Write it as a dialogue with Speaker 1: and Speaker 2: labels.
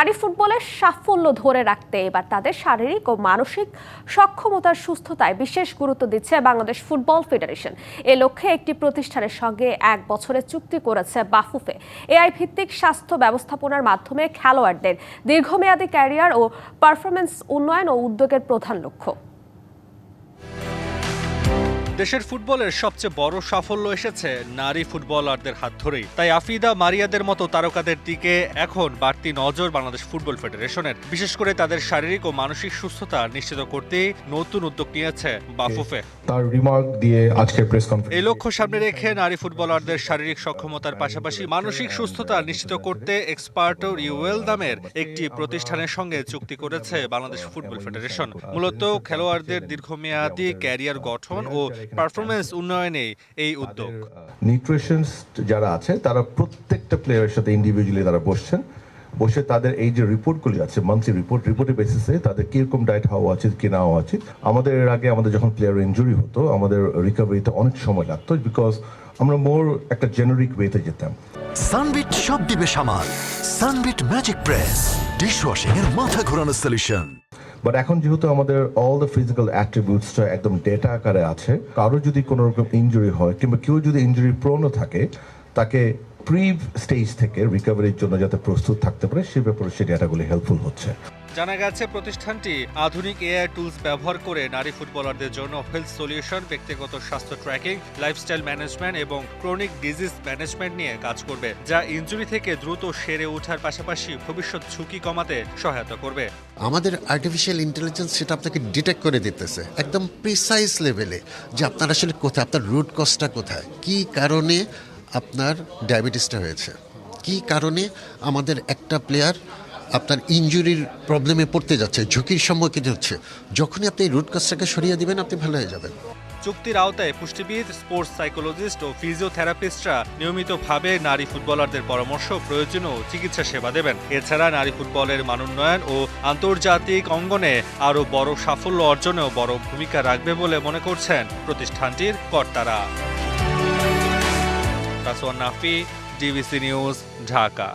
Speaker 1: নারী ফুটবলের সাফল্য ধরে রাখতে এবার তাদের শারীরিক ও মানসিক সক্ষমতার সুস্থতায় বিশেষ গুরুত্ব দিচ্ছে বাংলাদেশ ফুটবল ফেডারেশন। এ লক্ষ্যে একটি প্রতিষ্ঠানের সঙ্গে এক বছরের চুক্তি করেছে বাফুফে। এআই ভিত্তিক স্বাস্থ্য ব্যবস্থাপনার মাধ্যমে খেলোয়াড়দের দীর্ঘমেয়াদী ক্যারিয়ার ও পারফরমেন্স উন্নয়ন ও উদ্যোগের প্রধান লক্ষ্য।
Speaker 2: দেশের ফুটবলের সবচেয়ে বড় সাফল্য এসেছে নারী ফুটবলারদের হাত ধরেই। তাই আফিদা মারিয়াদের মতো তারকাদের দিকে এখন বাড়তি নজর বাংলাদেশ ফুটবল ফেডারেশনের। বিশেষ করে তাদের শারীরিক ও মানসিক সুস্থতা নিশ্চিত করতে নতুন উদ্যোগ নিয়েছে বাফুফে।
Speaker 3: তার রিমার্ক দিয়ে আজকের প্রেস কনফারেন্স
Speaker 2: এই লক্ষ্য সামনে রেখে নারী ফুটবলারদের শারীরিক সক্ষমতার পাশাপাশি মানসিক সুস্থতা নিশ্চিত করতে এক্সপার্টর ইউএল দামের একটি প্রতিষ্ঠানের সঙ্গে চুক্তি করেছে বাংলাদেশ ফুটবল ফেডারেশন। মূলত খেলোয়াড়দের দীর্ঘমেয়াদী ক্যারিয়ার গঠন ও পারফরমেন্স উন্নয়নে এই উদ্যোগ।
Speaker 3: নিউট্রিশনস যারা আছে তারা প্রত্যেকটা প্লেয়ারের সাথে ইন্ডিভিজুয়ালি তারা বসছেন। বসে তাদের এই যে রিপোর্টগুলি আছে মান্থলি রিপোর্ট রিপোর্টের বেসিসে তাদের কীরকম ডায়েট হওয়া উচিত কি না হওয়া উচিত। আমাদের এর আগে আমাদের যখন প্লেয়ার ইঞ্জুরি হতো আমাদের রিকভারিতে অনেক সময় লাগতো বিকজ আমরা মোর একটা জেনারিক ওয়েতে যেতাম।
Speaker 4: সানবিট সব দিবে সামাল। সানবিট ম্যাজিক প্রেস ডিশওয়াশিং এর মাথা ঘোরানো সলিউশন
Speaker 3: বাট এখন যেহেতু আমাদের অল দ্য ফিজিক্যাল অ্যাট্রিবিউটসটা একদম ডেটা আকারে আছে, কারও যদি কোনো রকম ইঞ্জুরি হয়, কিংবা কেউ যদি ইঞ্জুরি প্রণ থাকে, তাকে প্রি স্টেজ থেকে রিকভারির জন্য যাতে প্রস্তুত থাকতে পারে, সে ব্যাপারে সেই ডেটাগুলি হেল্পফুল হচ্ছে।
Speaker 2: জানা গেছে, প্রতিষ্ঠানটি আধুনিক এআই টুলস ব্যবহার করে নারী ফুটবলারদের জন্য হেলথ সলিউশন, ব্যক্তিগত স্বাস্থ্য ট্র্যাকিং, লাইফস্টাইল ম্যানেজমেন্ট এবং ক্রনিক ডিজিজ ম্যানেজমেন্ট নিয়ে কাজ করবে, যা ইনজুরি থেকে দ্রুত সেরে ওঠার পাশাপাশি ভবিষ্যৎ ঝুঁকি কমাতে সহায়তা করবে।
Speaker 5: আমাদের আর্টিফিশিয়াল ইন্টেলিজেন্স সেটা আপনাকে ডিটেক্ট করে দিতেছে, একদম প্রিসাইজ লেভেলে যে আপনার আসলে কোথায়, আপনার রুট কজটা কোথায়, কি কারণে আপনার ডায়াবেটিসটা হয়েছে, কি কারণে আমাদের একটা প্লেয়ার আপনার ইনজুরির প্রবলেমে পড়তে যাচ্ছে, ঝুঁকির সম্মুখীন হচ্ছে। যখনই আপনি রুট কজটাকে সরিয়ে দিবেন, আপনি ভালো হয়ে যাবেন।
Speaker 2: চুক্তির আওতায় পুষ্টিবিদ স্পোর্টস সাইকোলজিস্ট ও ফিজিওথেরাপিস্টরা নিয়মিতভাবে নারী ফুটবলারদের পরামর্শ, প্রয়োজন ও চিকিৎসা সেবা দেবেন। এছাড়া নারী ফুটবলের মানোন্নয়ন ও আন্তর্জাতিক অঙ্গনে আরও বড় সাফল্য অর্জনেও বড় ভূমিকা রাখবে বলে মনে করছেন প্রতিষ্ঠানটির কর্তারা। Nafi, DBC news, Dhaka.